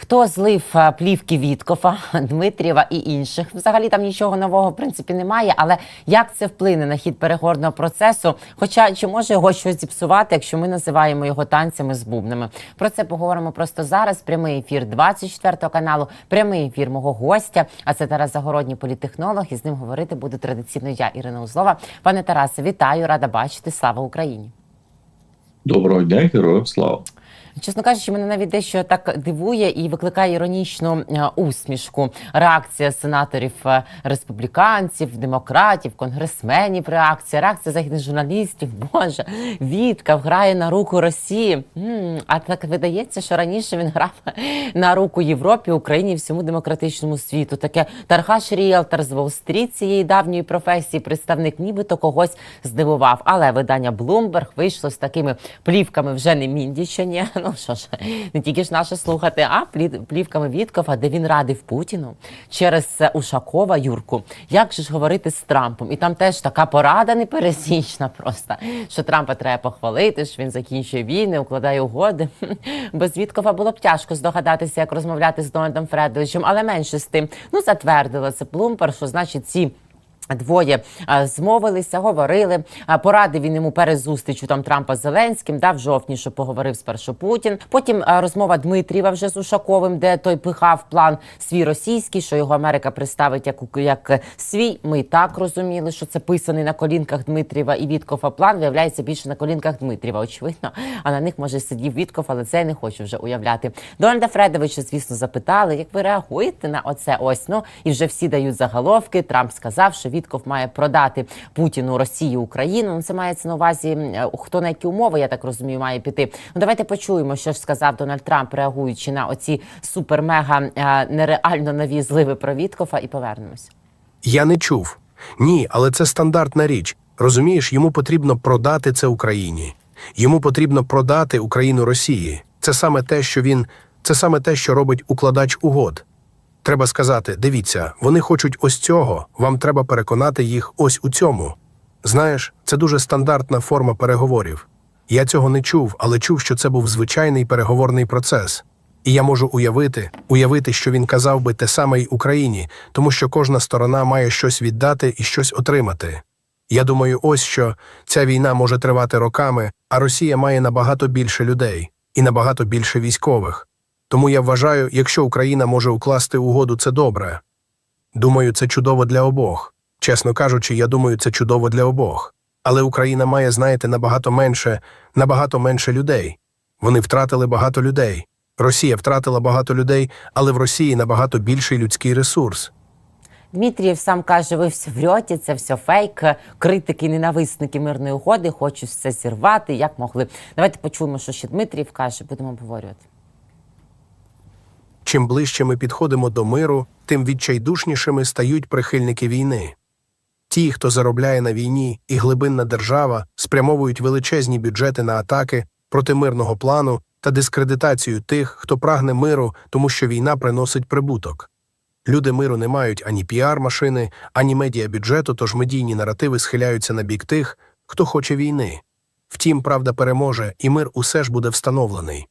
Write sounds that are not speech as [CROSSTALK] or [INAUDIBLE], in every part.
Хто злив е, плівки Віткофа, [LAUGHS] Дмитрієва і інших? Взагалі там нічого нового в принципі немає. Але як це вплине на хід переговорного процесу? Хоча чи може його щось зіпсувати, якщо ми називаємо його танцями з бубнами? Про це поговоримо просто зараз. Прямий ефір 24 каналу, прямий ефір мого гостя. А це Тарас Загородній політехнолог. І з ним говорити буду традиційно я, Ірина Узлова. Пане Тарасе, вітаю, рада бачити. Слава Україні! Доброго дня, героям слава. Чесно кажучи, мене навіть дещо так дивує і викликає іронічну е, усмішку. Реакція сенаторів е, республіканців, демократів, конгресменів. Реакція, реакція західних журналістів. [LAUGHS] Боже, Віткав грає на руку Росії. А так видається, що раніше він грав [LAUGHS] на руку Європі, Україні всьому демократичному світу. Таке Тархаш Ріелтор з Уолл-стріт цієї давньої професії, представник нібито когось здивував. Але видання Bloomberg вийшло з такими плівками вже не Міндічані. [LAUGHS] Ну що ж, [LAUGHS] не тільки ж наше слухати, а плі- плівками Віткова, де він радив Путіну через е, Ушакова Юрку. Як же ж говорити з Трампом? І там теж така порада непересічна [LAUGHS] просто, що Трампа треба похвалити, що він закінчує війни, укладає угоди. [LAUGHS] Без Віткова було б тяжко здогадатися, як розмовляти з Дональдом Фредовичем, але менше з тим. Ну, затвердило це Блумбер, що значить ці. Двоє змовилися, говорили. Порадив він йому перед зустрічю там Трампа з Зеленським, да, в жовтні, що поговорив спершу Путін. Потім розмова Дмитрієва вже з Ушаковим, де той пихав план свій російський, що його Америка представить як, як е, свій. Ми і так розуміли, що це писаний на колінках Дмитрієва і Віткофа план виявляється більше на колінках Дмитрієва, очевидно. А на них може сидів Вітков, але це я не хочу вже уявляти. Дональда Фредовича, звісно, запитали, як ви реагуєте на оце ось. Ну і вже всі дають заголовки. Трамп сказав, що Вітков має продати Путіну Росію Україну. Ну це мається на увазі, е, хто на які умови, я так розумію, має піти. Ну давайте почуємо, що ж сказав Дональд Трамп, реагуючи на оці супер-мега е, нереально нові зливи про Віткофа, і повернемось. Я не чув. Ні, але це стандартна річ. Розумієш, йому потрібно продати це Україні. Йому потрібно продати Україну Росії. Це саме те, що він, це саме те, що робить укладач угод. Треба сказати: дивіться, вони хочуть ось цього, вам треба переконати їх ось у цьому. Знаєш, це дуже стандартна форма переговорів. Я цього не чув, але чув, що це був звичайний переговорний процес. І я можу уявити, уявити, що він казав би те саме й Україні, тому що кожна сторона має щось віддати і щось отримати. Я думаю, ось що ця війна може тривати роками, а Росія має набагато більше людей і набагато більше військових. Тому я вважаю, якщо Україна може укласти угоду, це добре. Думаю, це чудово для обох. Чесно кажучи, я думаю, це чудово для обох. Але Україна має, знаєте, набагато менше, набагато менше людей. Вони втратили багато людей. Росія втратила багато людей, але в Росії набагато більший людський ресурс. Дмитрієв сам каже, ви все врьоті, це все фейк. Критики, ненависники мирної угоди хочуть все зірвати. Як могли? Давайте почуємо, що ще Дмитрієв каже, будемо обговорювати. Чим ближче ми підходимо до миру, тим відчайдушнішими стають прихильники війни. Ті, хто заробляє на війні і глибинна держава, спрямовують величезні бюджети на атаки проти мирного плану та дискредитацію тих, хто прагне миру, тому що війна приносить прибуток. Люди миру не мають ані піар-машини, ані медіабюджету, тож медійні наративи схиляються на бік тих, хто хоче війни. Втім, правда переможе, і мир усе ж буде встановлений.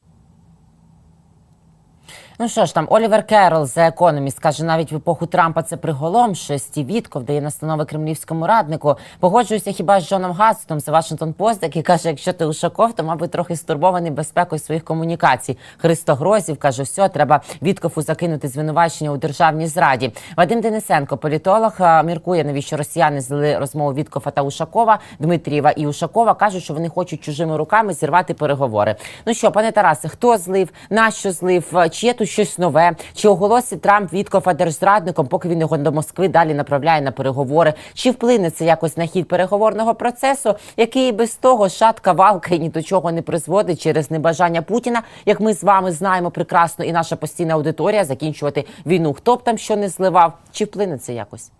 Ну що ж там, Олівер Керол за Economist каже, навіть в епоху Трампа це приголомшує. Вітков дає настанови кремлівському раднику. Погоджуюся хіба з Джоном Гастом за Вашингтон Пост, який каже, якщо ти Ушаков, то мабуть трохи стурбований безпекою своїх комунікацій. Христо Грозів каже, все, треба Віткову закинути звинувачення у державній зраді. Вадим Денисенко, політолог, міркує, навіщо росіяни злили розмову Віткова та Ушакова, Дмитрієва і Ушакова кажуть, що вони хочуть чужими руками зірвати переговори. Ну що, пане Тарасе, хто злив, нащо злив, чи є тут щось нове? Чи оголосить Трамп Віткова держзрадником, поки він його до Москви далі направляє на переговори? Чи вплине це якось на хід переговорного процесу, який без того шатка валка і ні до чого не призводить через небажання Путіна, як ми з вами знаємо прекрасно, і наша постійна аудиторія закінчувати війну? Хто б там що не зливав? Чи вплине це якось?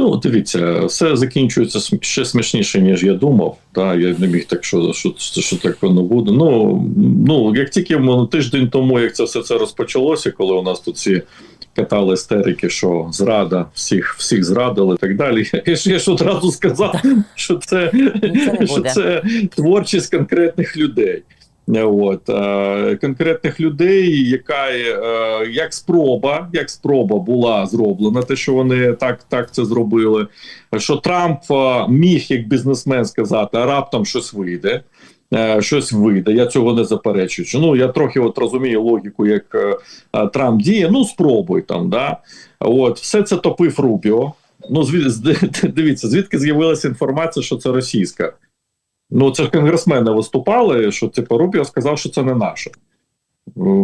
Ну, дивіться, все закінчується ще смішніше, ніж я думав. Та, я не міг так, що, що, що так воно буде. Ну, ну, як тільки ну, тиждень тому, як це все це розпочалося, коли у нас тут всі катали істерики, що зрада, всіх, всіх зрадили і так далі. [LAUGHS] Я ж, я ж одразу сказав, що це, не що це творчість конкретних людей. От е, конкретних людей, яка е, як спроба, як спроба була зроблена, те, що вони так, так це зробили. Що Трамп е, міг як бізнесмен сказати, а раптом щось вийде. Щось вийде, я цього не заперечую. Ну я трохи от розумію логіку, як е, Трамп діє. Ну спробуй там. Да? От все це топив Рубіо. Ну звід, [LAUGHS] дивіться, звідки з'явилася інформація, що це російська. Ну, це ж конгресмени виступали, що типу Рубіо сказав, що це не наше.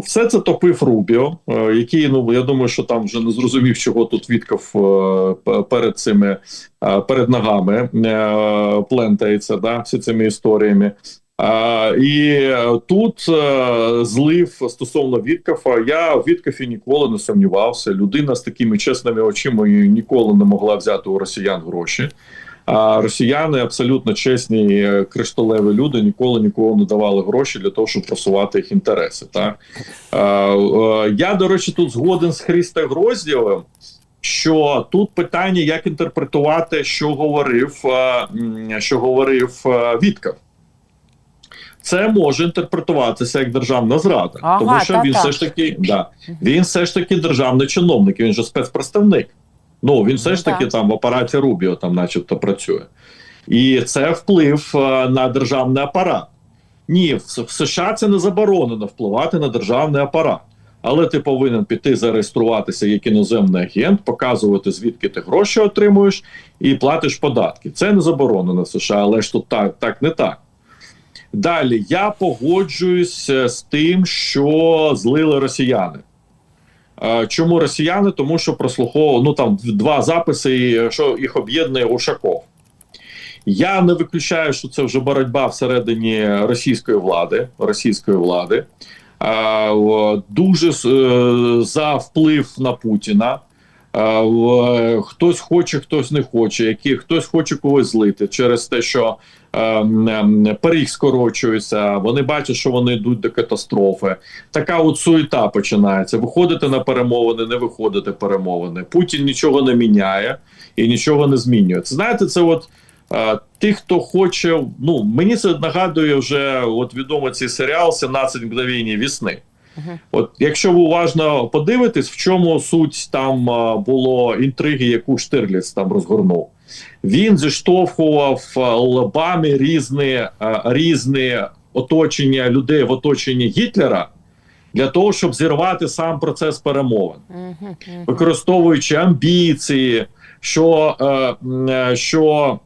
Все це топив Рубіо, е, який, ну я думаю, що там вже не зрозумів, чого тут Вітков е, перед цими е, перед ногами плентається, да, всі цими історіями. І тут злив стосовно Віткафа. Я в Віткафі ніколи не сумнівався. Людина з такими чесними очима ніколи не могла взяти у росіян гроші. А росіяни абсолютно чесні кришталеві люди ніколи нікого не давали гроші для того, щоб просувати їх інтереси. Так? Я, до речі, тут згоден з Христо Гроздєвим, що тут питання, як інтерпретувати, що говорив, що говорив Вітков. Це може інтерпретуватися як державна зрада, Ага, тому що він та-та. все ж таки да, він все ж таки державний чиновник, він же спецпредставник. Ну він все Ну, ж таки так. там в апараті Рубіо там, начебто, працює, і це вплив е, на державний апарат. Ні, в, США це не заборонено впливати на державний апарат. Але ти повинен піти зареєструватися як іноземний агент, показувати звідки ти гроші отримуєш і платиш податки. Це не заборонено в США, але ж тут так, так не так. Далі я погоджуюсь е, з тим, що злили росіяни. Е, Чому росіяни? Тому що прослуховував ну там два записи, і, що їх об'єднує Ушаков. Я не виключаю, що це вже боротьба всередині російської влади. Російської влади. Е, Дуже е, за вплив на Путіна. Е, Хтось хоче, хтось не хоче. Які хтось хоче когось злити через те, що е, пиріг скорочується. Вони бачать, що вони йдуть до катастрофи. Така от суєта починається. Виходити на перемовини, не виходити перемовини. Путін нічого не міняє і нічого не змінює. Це знаєте, це от. е, Тих, хто хоче, ну мені це нагадує вже от відомий цей серіал «17 мгновень весни. От якщо ви уважно подивитесь, в чому суть там було інтриги, яку Штирліц там розгорнув. Він зіштовхував а, лобами різні, різні оточення людей в оточенні Гітлера для того, щоб зірвати сам процес перемовин використовуючи амбіції, що, е, е, що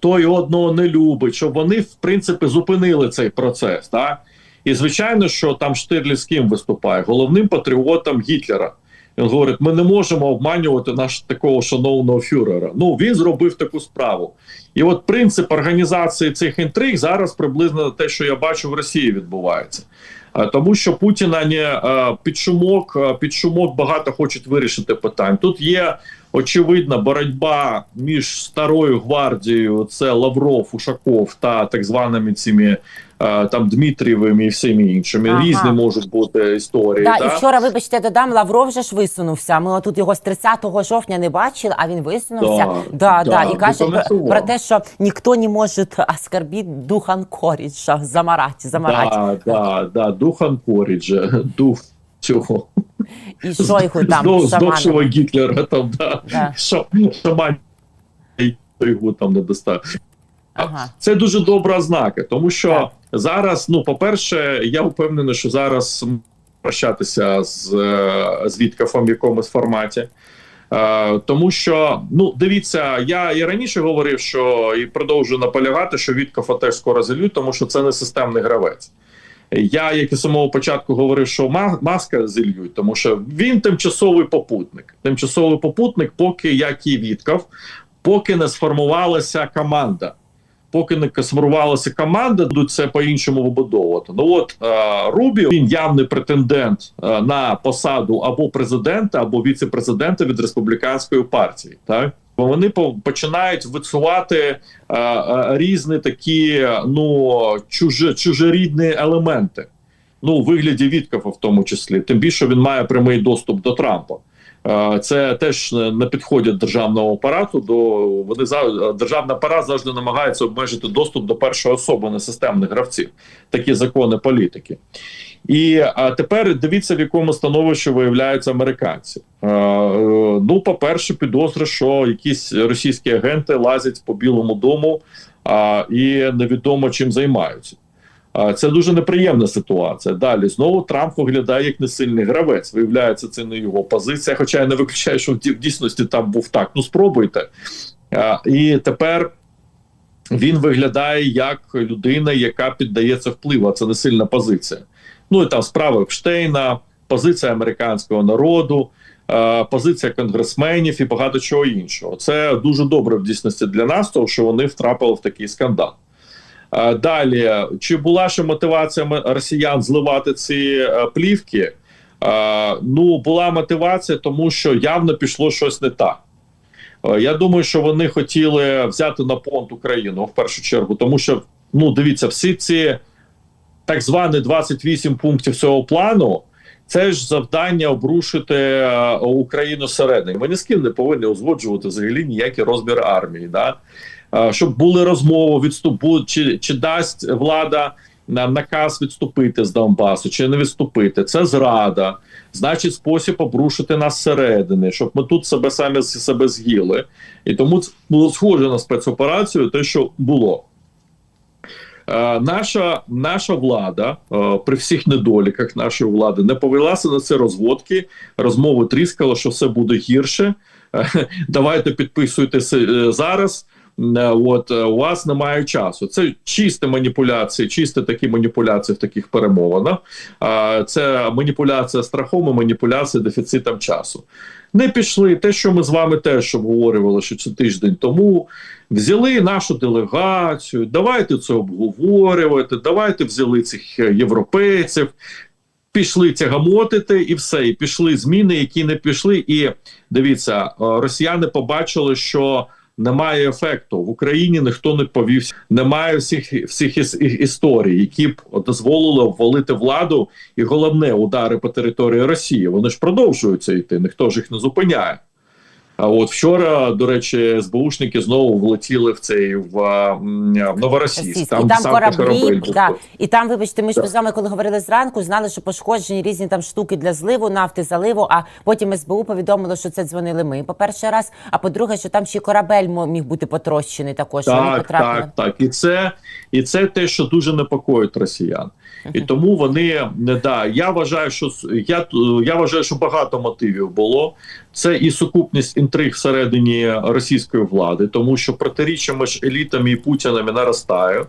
той одного не любить, щоб вони в принципі зупинили цей процес. Так? І звичайно, що там Штирліц з ким виступає головним патріотом Гітлера. Він говорить: ми не можемо обманювати наш такого шановного фюрера. Ну він зробив таку справу. І от принцип організації цих інтриг зараз приблизно те, що я бачу в Росії, відбувається. Тому що Путіна не під шумок, під шумок багато хочуть вирішити питань. Тут є очевидна боротьба між старою гвардією, це Лавров, Ушаков та так званими цими там Дмитрієвими і всіми іншими. Ага. Різні можуть бути історії. Да, да? і вчора, вибачте, додам, Лавров вже ж висунувся. Ми тут його з 30 жовтня не бачили, а він висунувся. Да, Да, да, да, і каже про, про те, що ніхто не може оскорбити духан коріша, замарати, замарати. Да, да, да, дух Анкоріджа, дух цього І що його там здох- здохшого. Гітлера там, да. Да. Шаман його там не достав. Ага. Це дуже добра ознака, тому що Так. зараз, ну, по-перше, я впевнений, що зараз прощатися з, е, з Віткафом в якомусь форматі. Е, тому що, ну, дивіться, я і раніше говорив, що і продовжую наполягати, що Віткафа теж скоро зальють, тому що це не системний гравець. Я, як і самого початку говорив, що маска зільють, тому що він тимчасовий попутник. Тимчасовий попутник, поки як і Віткав, поки не сформувалася команда. Поки не сформувалася команда, будуть це по-іншому вибудовувати. Ну от е, Рубіо він явний претендент е, на посаду або президента, або віце-президента від республіканської партії. Так вони починають висувати е, е, різні такі ну чуже, чужорідні елементи. Ну, у вигляді Віткафа в тому числі, тим більше він має прямий доступ до Трампа. Це теж не підходять державного апарату. До вони за державний апарат завжди намагається обмежити доступ до першої особи несистемних гравців. Такі закони політики. І а тепер дивіться, в якому становищі виявляються американці. Е, ну, по-перше, підозри, що якісь російські агенти лазять по Білому дому а, і невідомо чим займаються. Це дуже неприємна ситуація. Далі знову Трамп виглядає як несильний гравець. Виявляється, це не його позиція. Хоча я не виключаю, що в дійсності там був так. Ну спробуйте. І тепер він виглядає як людина, яка піддається впливу. Це не сильна позиція. Ну і там справа Епштейна, позиція американського народу. Позиція конгресменів і багато чого іншого. Це дуже добре в дійсності для нас, тому що вони втрапили в такий скандал. Е, Далі, чи була ще мотивація росіян зливати ці е, плівки? Е, Ну, була мотивація, тому що явно пішло щось не так. Я думаю, що вони хотіли взяти на понт Україну в першу чергу, тому що ну дивіться, всі ці так звані 28 пунктів цього плану. Це ж завдання обрушити Україну зсередини. Ми ні з ким не повинні узгоджувати взагалі ніякі розміри армії. Да? Е, Щоб були розмови, відступу, чи, чи дасть влада на наказ відступити з Донбасу, чи не відступити. Це зрада, значить, спосіб обрушити нас зсередини, щоб ми тут себе самі себе з'їли. І тому це було схоже на спецоперацію, те, що було. Е, наша, наша влада е, при всіх недоліках нашої влади не повелася на це розводки. Розмови тріскала, що все буде гірше. [LAUGHS] Давайте підписуйтеся е, зараз. Е, От е, у вас немає часу. Це чисті маніпуляції, чисті такі маніпуляції в таких перемовинах. Це маніпуляція страхом, і маніпуляція дефіцитом часу. Не пішли. Те, що ми з вами теж обговорювали, що це тиждень тому. Взяли нашу делегацію, давайте це обговорювати, давайте взяли цих е, європейців, пішли тягамотити і все. І пішли зміни, які не пішли. І дивіться, е, росіяни побачили, що немає ефекту в Україні. Ніхто не повівся. Немає всіх всіх іс- історій, які б дозволили обвалити владу, і головне удари по території Росії. Вони ж продовжуються йти. Ніхто ж їх не зупиняє. А от вчора, до речі, СБУшники знову влетіли в цей в, в Новоросійськ. І там сам кораблі, корабель був. да. і там, вибачте, ми ж з вами, коли говорили зранку, знали, що пошкоджені різні там штуки для зливу, нафти, заливу. А потім СБУ повідомило, що це дзвонили ми по перший раз. А по-друге, що там ще корабель міг бути потрощений також. Вони Так, потрапили. так, так. І це, і це те, що дуже непокоїть росіян. І тому вони не да. Я вважаю, що я, я вважаю, що багато мотивів було. Це і сукупність інтриг всередині російської влади, тому що протиріччя між елітами і путінами наростає.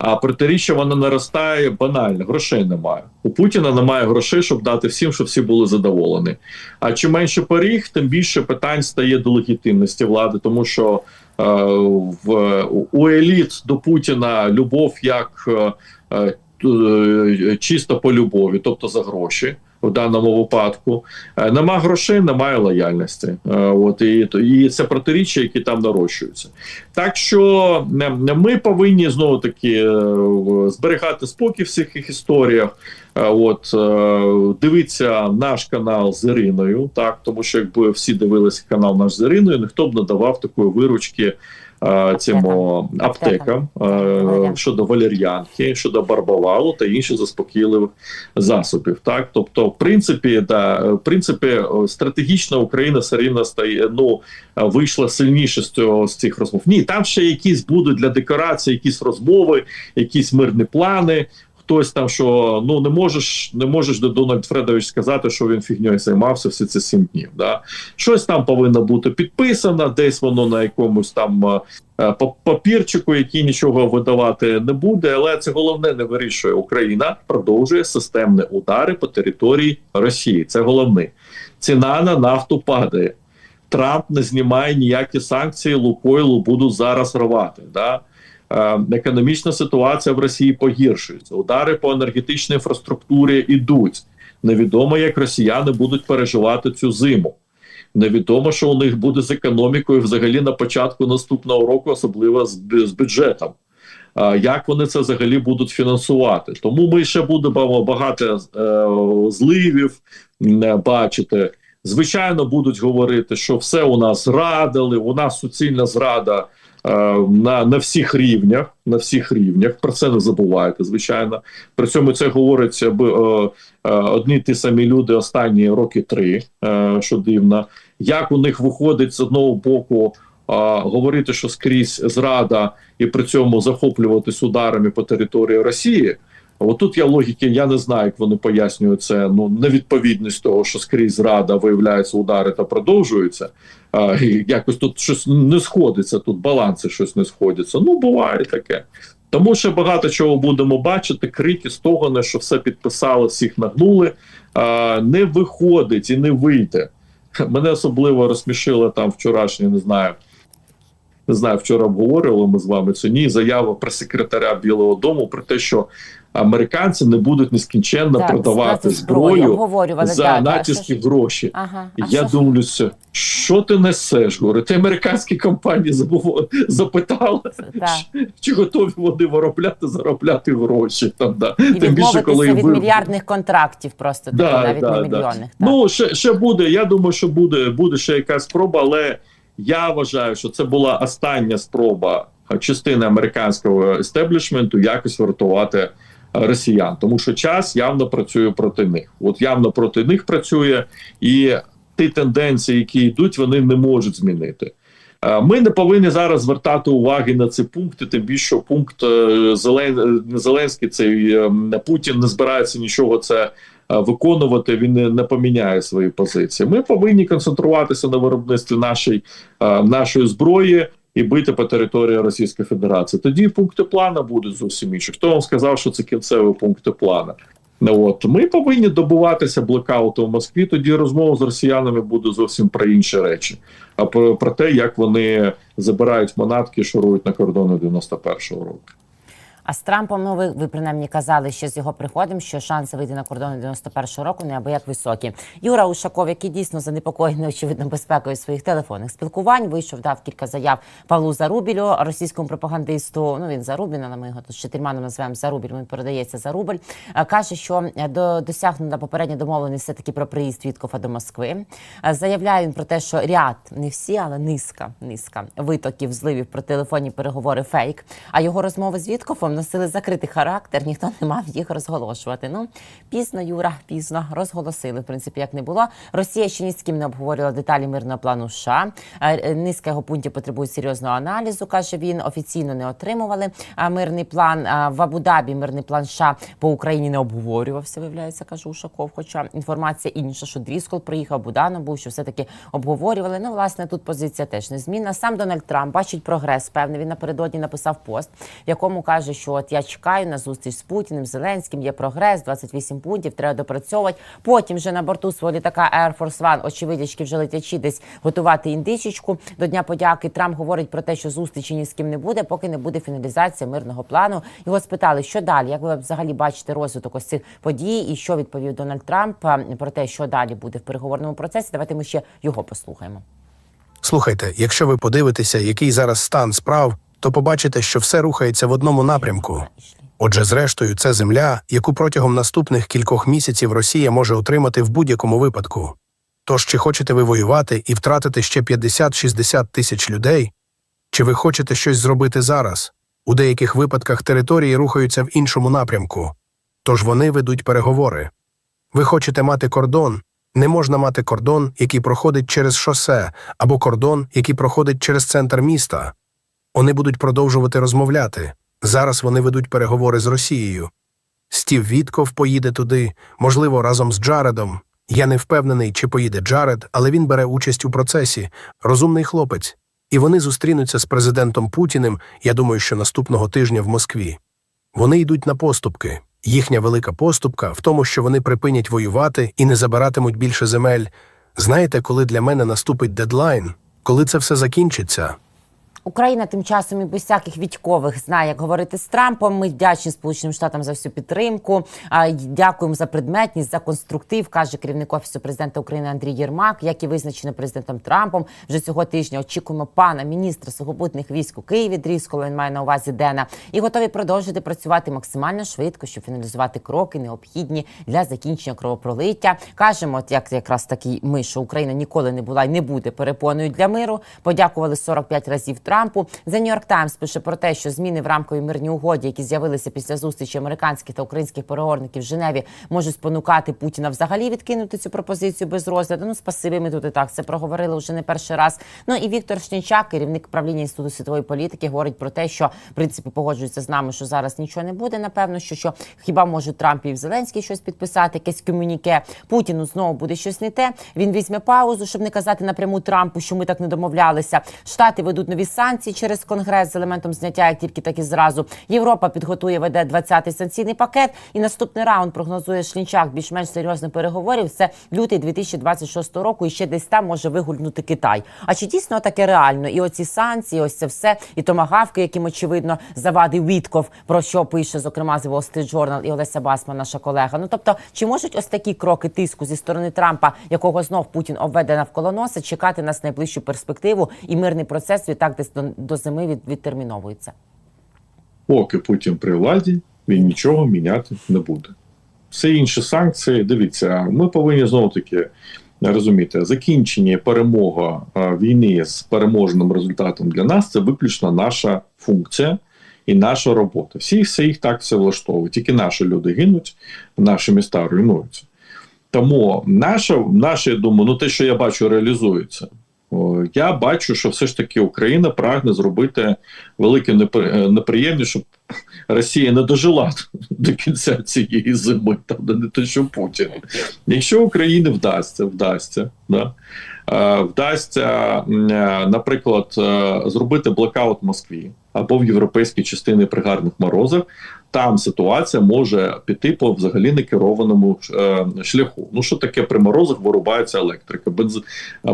А протиріччя воно наростає банально, грошей немає. У Путіна немає грошей, щоб дати всім, щоб всі були задоволені. А чим менше поріг, тим більше питань стає до легітимності влади, тому що е, в у еліт до Путіна любов як е, е, чисто по любові, тобто за гроші. В даному випадку Е, нема грошей, немає лояльності. Е, От і, і це протиріччя, які там нарощуються. Так що ми повинні знову таки е, зберігати спокій в всіх історіях. Е, От е, дивіться наш канал з Іриною, так тому що якби всі дивилися канал наш з Іриною, ніхто б не давав такої виручки. Цим аптекам щодо валер'янки, щодо барбавалу та інших заспокійливих засобів. Так, тобто, в принципі, да, в принципі, стратегічно Україна все рівно стає ну вийшла сильніше з цього з цих розмов. Ні, там ще якісь будуть для декорації, якісь розмови, якісь мирні плани. Хтось там, що ну не можеш, не можеш до Дональд Фредович сказати, що він фігньою займався всі ці сім днів. Да? Щось там повинно бути підписано, десь воно на якомусь там е, е, па- папірчику, який нічого видавати не буде. Але це головне не вирішує. Україна продовжує системні удари по території Росії. Це головне. Ціна на нафту падає. Трамп не знімає ніякі санкції, Лукойлу будуть зараз рвати. Да? Е, економічна ситуація в Росії погіршується. Удари по енергетичній інфраструктурі йдуть. Невідомо, як росіяни будуть переживати цю зиму. Невідомо, що у них буде з економікою взагалі на початку наступного року, особливо з, з бюджетом. А, Як вони це взагалі будуть фінансувати? Тому ми ще будемо багато е, зливів м, бачити. Звичайно, будуть говорити, що все у нас зрадили, у нас суцільна зрада е, на, на всіх рівнях. На всіх рівнях про це не забувайте. Звичайно, при цьому це говориться е, е, одні ті самі люди останні роки три, е, що дивно. Як у них виходить з одного боку говорити, що скрізь зрада, і при цьому захоплюватись ударами по території Росії. От тут я логіки, я не знаю, як вони пояснюють це. Ну невідповідність того, що скрізь зрада виявляються удари та продовжуються. А, і якось тут щось не сходиться. Тут баланси щось не сходяться. Ну буває таке. Тому ще багато чого будемо бачити. Крики, стогони, що все підписали, всіх нагнули. А, не виходить і не вийде. Мене особливо розсмішило там вчорашнє, не знаю. Не знаю, вчора обговорювали ми з вами це ні. Заява прес-секретаря Білого Дому про те, що американці не будуть нескінченно Так, продавати зброю, зброю за да, да, натівські що гроші. Ага. А Я дивлюся, що ти несеш? Говорю, ти американські компанії забув, запитали, Так. чи готові вони виробляти, заробляти гроші. Там, да. І Тим більше, коли від ви- мільярдних контрактів просто таки, навіть не мільйонних. Так. Ну ще, ще буде. Я думаю, що буде, буде ще якась спроба, але я вважаю, що це була остання спроба частини американського естеблішменту якось врятувати росіян, тому що час явно працює проти них. От явно проти них працює, і ті тенденції, які йдуть, вони не можуть змінити. Е, Ми не повинні зараз звертати уваги на ці пункти, тим більше що пункт е, Зелен... Зеленський, цей е, Путін не збирається нічого це е, виконувати. Він не, поміняє свої позиції. Ми повинні концентруватися на виробництві нашої, е, нашої зброї і бити по території Російської Федерації. Тоді пункти плана будуть зовсім інші. Хто вам сказав, що це кінцеві пункти плана? Ну от ми повинні добуватися блокауту в Москві. Тоді розмова з росіянами буде зовсім про інші речі, а про, про те, як вони забирають манатки, шурують на кордони 91-го року. А з Трампом, ну ви, ви принаймні казали ще з його приходом, що шанси вийти на кордони 91-го року неабияк високі. Юра Ушаков, який дійсно занепокоєний очевидно безпекою своїх телефонних спілкувань, вийшов, дав кілька заяв Павлу Зарубілю, російському пропагандисту. Ну він Зарубін, але ми його тут чотирма називаємо Зарубіль. Він передається за рубль. Каже, що е, до досягнута попередня домовленість все таки про приїзд Віткофа до Москви. Заявляє він про те, що ряд не всі, але низка, низка витоків зливів про телефонні переговори фейк. А його розмови з Віткофом носили закритий характер, ніхто не мав їх розголошувати. Ну пізно, Юра, пізно розголосили. В принципі, як не було. Росія ще ні з ким не обговорювала деталі мирного плану США. Е, е, Низка його пунктів потребує серйозного аналізу. каже він. Офіційно не отримували а, мирний план. В Абу-Дабі мирний план США по Україні не обговорювався. Виявляється, каже Ушаков. Хоча інформація інша, що Дріскол приїхав, Буданов був, що все таки обговорювали. Ну, власне, тут позиція теж незмінна. Сам Дональд Трамп бачить прогрес. Певний він напередодні написав пост, в якому каже, що от я чекаю на зустріч з Путіним, Зеленським. Є прогрес, 28 пунктів, треба допрацьовувати. Потім вже на борту свого літака Air Force One, очевидячки вже летячі десь готувати індичечку до Дня подяки. Трамп говорить про те, що зустрічі ні з ким не буде, поки не буде фіналізація мирного плану. Його спитали, що далі, як ви взагалі бачите розвиток ось цих подій, і що відповів Дональд Трамп про те, що далі буде в переговорному процесі. Давайте ми ще його послухаємо. Слухайте, якщо ви подивитеся, який зараз стан справ, то побачите, що все рухається в одному напрямку. Отже, зрештою, це земля, яку протягом наступних кількох місяців Росія може отримати в будь-якому випадку. Тож, чи хочете ви воювати і втратити ще 50-60 тисяч людей, чи ви хочете щось зробити зараз? У деяких випадках території рухаються в іншому напрямку, тож вони ведуть переговори. Ви хочете мати кордон. Не можна мати кордон, який проходить через шосе, або кордон, який проходить через центр міста. Вони будуть продовжувати розмовляти. Зараз вони ведуть переговори з Росією. Стів Вітков поїде туди, можливо, разом з Джаредом. Я не впевнений, чи поїде Джаред, але він бере участь у процесі. Розумний хлопець. І вони зустрінуться з президентом Путіним, я думаю, що наступного тижня в Москві. Вони йдуть на поступки. Їхня велика поступка в тому, що вони припинять воювати і не забиратимуть більше земель. Знаєте, коли для мене наступить дедлайн? Коли це все закінчиться? Україна тим часом і без всяких відькових знає, як говорити з Трампом. Ми вдячні Сполученим Штатам за всю підтримку. Дякуємо за предметність, за конструктив, каже керівник офісу президента України Андрій Єрмак, як і визначено президентом Трампом. Вже цього тижня очікуємо пана міністра сухопутних військ у Києві. Дріскола він має на увазі Дена, і готові продовжити працювати максимально швидко, щоб фіналізувати кроки, необхідні для закінчення кровопролиття. Кажемо, як якраз такі ми, що Україна ніколи не була і не буде перепоною для миру. Подякували 45 разів Трампу. The New York Times пише про те, що зміни в рамковій мирній угоді, які з'явилися після зустрічі американських та українських переговорників в Женеві, можуть спонукати Путіна взагалі відкинути цю пропозицію без розгляду. Ну, спасибі, ми тут і так це проговорили вже не перший раз. Ну і Віктор Шнічак, керівник правління інституту світової політики, говорить про те, що в принципі погоджується з нами, що зараз нічого не буде. Напевно, що, що хіба можуть Трамп і Зеленський щось підписати, якесь комюніке. Путіну знову буде щось не те. Він візьме паузу, щоб не казати напряму Трампу, що ми так не домовлялися. Штати ведуть нові санкції через конгрес з елементом зняття, як тільки так і зразу. Європа підготує веде 20-й санкційний пакет. І наступний раунд прогнозує Шлінчак більш-менш серйозних переговорів. Це лютий 2026 року. І ще десь там може вигульнути Китай. А чи дійсно таке реально? І оці санкції, ось це все, і томагавки, яким очевидно завадив Вітков, про що пише зокрема з Wall Street Journal і Олеся Басма, наша колега. Ну тобто, чи можуть ось такі кроки тиску зі сторони Трампа, якого знов Путін обведе навколо носа, чекати нас найближчу перспективу, і мирний процес відтак десь до, до зими від, відтерміновується? Поки Путін при владі, він нічого міняти не буде. Все інші санкції, дивіться, ми повинні знову таки розуміти, закінчення перемога війни з переможним результатом для нас це виключно наша функція і наша робота. Всі все їх так все влаштовує. Тільки наші люди гинуть, наші міста руйнуються. Тому наше, наше, я думаю, ну те, що я бачу, реалізується. Я бачу, що все ж таки Україна прагне зробити велике е, щоб Росія не дожила [LAUGHS] до кінця цієї зими, там не те, що Путін. Якщо Україні вдасться, вдасться, да, е, вдасться, е, наприклад, зробити блокаут в Москві або в європейській частині при гарних морозах, там ситуація може піти по взагалі некерованому е, шляху. Ну що таке при морозах вирубається електрика? Без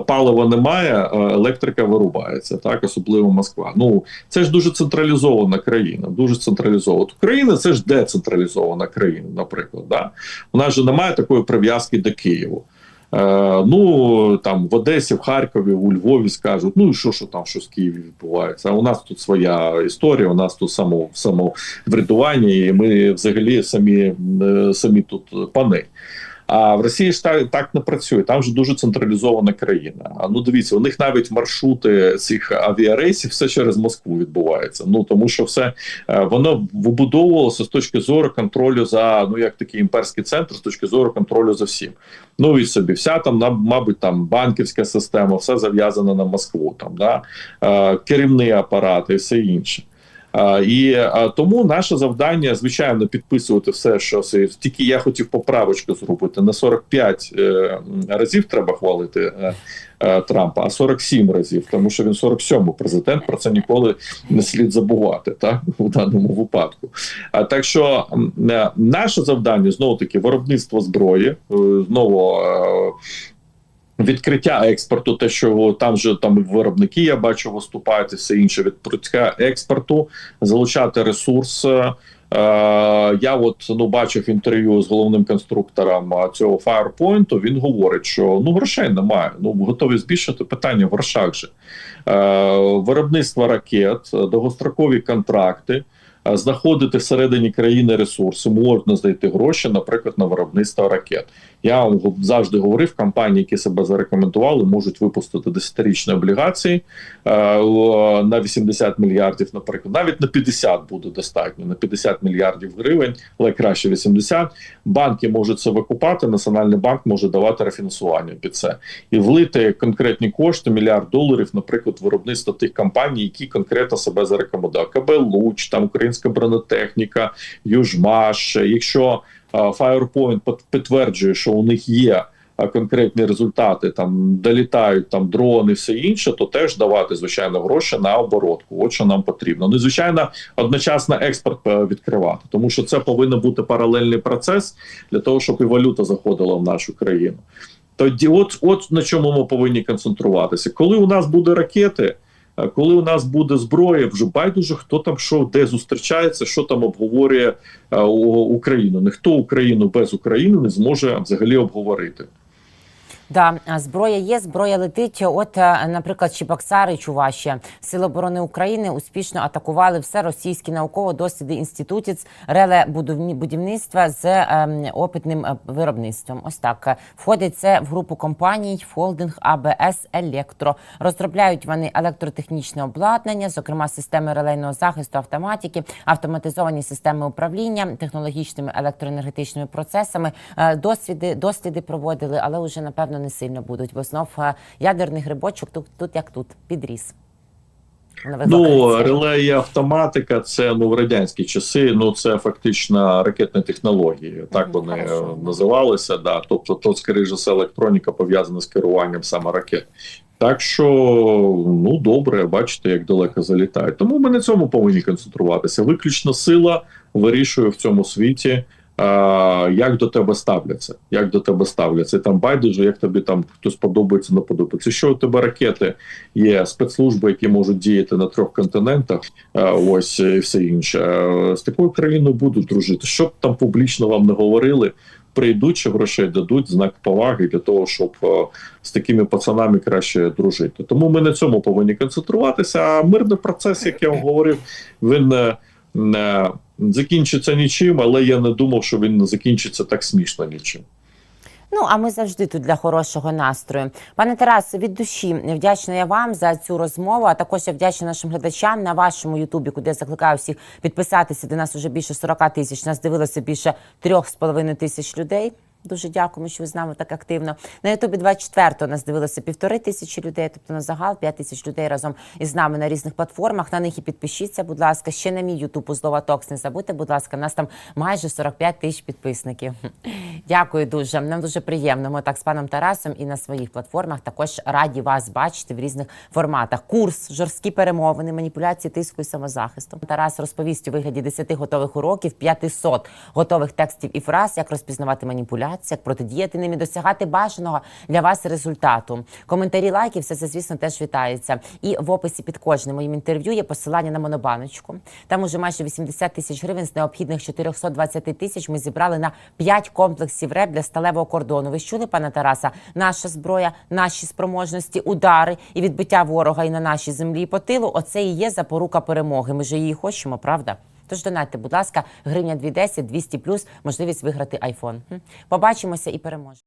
палива немає, е, електрика вирубається, так особливо Москва. Ну це ж дуже централізована країна. Дуже централізована. Україна це ж децентралізована країна, наприклад. Да? У нас же немає такої прив'язки до Києву. Е, ну там в Одесі, в Харкові, у Львові скажуть, ну і що, що там що в Києві відбувається. У нас тут своя історія, у нас тут само, самоврядування, і ми взагалі самі, е, самі тут пани. А в Росії ж так, так не працює. Там же дуже централізована країна. А ну дивіться, у них навіть маршрути цих авіарейсів все через Москву відбувається. Ну тому що все е, воно вибудовувалося з точки зору контролю за ну як такий імперський центр, з точки зору контролю за всім. Ну і собі, вся там мабуть, там банківська система, все зав'язано на Москву. Там да е, керівний апарат і все інше. І тому наше завдання, звичайно, підписувати все, що. Тільки я хотів поправочку зробити. На 45 е, разів треба хвалити е, е, Трампа, а 47 разів, тому що він 47-й президент. Про це ніколи не слід забувати, так [LAUGHS] у даному випадку. А так що наше завдання знову таки виробництво зброї, знову. Відкриття експорту, те, що там же там виробники, я бачу, виступають і все інше. Відкриття експорту, залучати ресурс. Е, я от ну бачив інтерв'ю з головним конструктором цього Firepoint, Він говорить, що ну грошей немає. Ну готові збільшити питання в грошах же е, виробництво ракет, довгострокові контракти. е, Знаходити всередині країни ресурси, можна знайти гроші, наприклад, на виробництво ракет. Я завжди говорив, компанії, які себе зарекомендували, можуть випустити десятирічні облігації е, на 80 мільярдів, наприклад, навіть на 50 буде достатньо, на 50 мільярдів гривень, але краще 80. Банки можуть це викупати. Національний банк може давати рефінансування під це і влити конкретні кошти, мільярд доларів, наприклад, виробництво тих компаній, які конкретно себе зарекомендували. КБ Луч, там українська бронетехніка, Южмаш. Якщо Firepoint підтверджує, що у них є конкретні результати, там долітають там дрони, все інше, то теж давати звичайно гроші на оборотку. От що нам потрібно. Ну і звичайно, одночасно експорт е, відкривати, тому що це повинен бути паралельний процес для того, щоб і валюта заходила в нашу країну. Тоді, от, от на чому ми повинні концентруватися. Коли у нас буде ракети, Коли у нас буде зброя, вже байдуже, хто там що де зустрічається, що там обговорює е, Україну. Ніхто Україну без України не зможе взагалі обговорити. Да, зброя є, зброя летить. От, е, наприклад, Чебоксари, Чувашія, Сили оборони України успішно атакували все російські науково-досліди інститутів реле будівництва з ем, опитним е, виробництвом. Ось так входить це в групу компаній Фолдинг АБС Електро. Розробляють вони електротехнічне обладнання, зокрема системи релейного захисту, автоматики, автоматизовані системи управління технологічними електроенергетичними процесами. Е, Досвіди досліди проводили, але вже напевно не сильно будуть, бо знов е, ядерний грибочок тут, тут як тут підріс. Ну, вакансій. реле і автоматика, це ну в радянські часи. Ну це фактично ракетні технології. Так вони хорошо. називалися. Да, тобто, то скоріше все електроніка пов'язана з керуванням саме ракет. Так що ну добре, бачите, як далеко залітають. Тому ми на цьому повинні концентруватися. Виключно сила вирішує в цьому світі. Як до тебе ставляться, як до тебе ставляться, там байдуже, як тобі там хтось подобається, не подобається. Що у тебе ракети є спецслужби, які можуть діяти на трьох континентах, е, ось і все інше. Е, З такою країною будуть дружити. Щоб там публічно вам не говорили, прийдуть чи грошей дадуть знак поваги для того, щоб е, з такими пацанами краще дружити. Тому ми на цьому повинні концентруватися. А мирний процес, як я вам говорив, він закінчиться нічим, але я не думав, що він закінчиться так смішно нічим. Ну а ми завжди тут для хорошого настрою. Пане Тарасе, від душі вдячна я вам за цю розмову. А також я вдячна нашим глядачам на вашому Ютубі, куди я закликаю всіх підписатися. До нас вже більше 40 тисяч. Нас дивилося більше 3,5 тисяч людей. Дуже дякуємо, що ви з нами так активно. На Ютубі 24-го нас дивилося півтори тисячі людей, тобто на загал 5 тисяч людей разом із нами на різних платформах. На них і підпишіться, будь ласка. Ще на мій Ютуб Узлова Токс. Не забудьте, будь ласка, нас там майже 45 тисяч підписників. Дякую дуже. Нам дуже приємно. Ми так з паном Тарасом і на своїх платформах також раді вас бачити в різних форматах. Курс, жорсткі перемовини, маніпуляції тиску і самозахисту. Тарас розповість у вигляді 10 готових уроків, 500 готових текстів і фраз, як розпізнавати маніпуляції, як протидіяти ним і досягати бажаного для вас результату. Коментарі, лайки, все це, звісно, теж вітається. І в описі під кожним моїм інтерв'ю є посилання на монобаночку. Там уже майже 80 тисяч гривень з необхідних 420 тисяч ми зібрали на 5 комплексів РЕП для сталевого кордону. Ви чули, пане Тараса? Наша зброя, наші спроможності, удари і відбиття ворога і на нашій землі і по тилу. Оце і є запорука перемоги. Ми ж її хочемо, правда? Тож донайте, будь ласка, гривня 210, 200 плюс, можливість виграти айфон. Побачимося і переможемо.